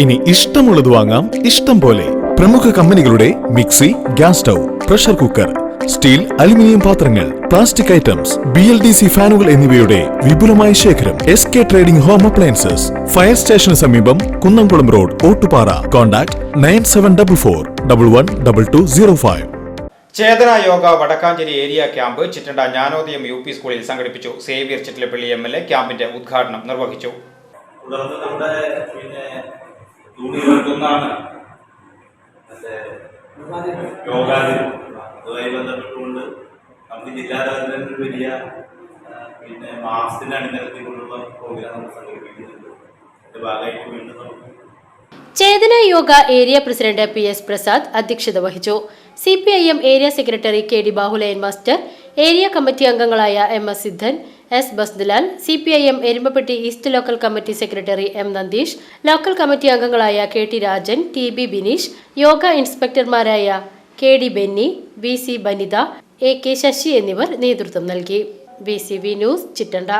ഇനി ഇഷ്ടമുള്ളത് വാങ്ങാം. ഇഷ്ടം പോലെ പ്രമുഖ കമ്പനികളുടെ mixie gas stove pressure cooker steel aluminium പാത്രങ്ങൾ plastic items B L D C ഫാനുകൾ എന്നിവയുടെ വിപുലമായ ശേഖരം S K trading home appliances fire സ്റ്റേഷന് സമീപം Kunnamkulam road Ottupara. Contact nine seven double four double one double two zero five. Chetana Yoga Vadakkancherry area camp Chittanda Jnanodayam U P സ്കൂളിൽ സംഘടിപ്പിച്ചു. Xavier Chittilappally M L A ക്യാമ്പിന്റെ ഉദ്ഘാടനം നിർവഹിച്ചു. തുടർന്ന് നമ്മുടെ പിന്നെ മറ്റേ യോഗാദിനം. അതുമായി ബന്ധപ്പെട്ടുകൊണ്ട് നമുക്ക് ജില്ലാതലത്തിൽ ഒരു വലിയ പിന്നെ മാസത്തിന് അടിത്തരത്തിലുള്ള പ്രോഗ്രാം നമ്മൾ സംഘടിപ്പിക്കുന്നുണ്ട്. അതിന്റെ ഭാഗമായിട്ട് വീണ്ടും നമുക്ക് Chetana Yoga area president P S Prasad അധ്യക്ഷത വഹിച്ചു. C P I M area secretary K D Bahuleyan master area committee അംഗങ്ങളായ M S Siddhan S Basdulal C P I M Erumapetty east local committee secretary M Nandeesh local committee അംഗങ്ങളായ K T Rajan T B Bineesh yoga ഇൻസ്പെക്ടർമാരായ K D Benny V C Banitha A K Sasi എന്നിവർ നേതൃത്വം നൽകി. B C V news Chittanda.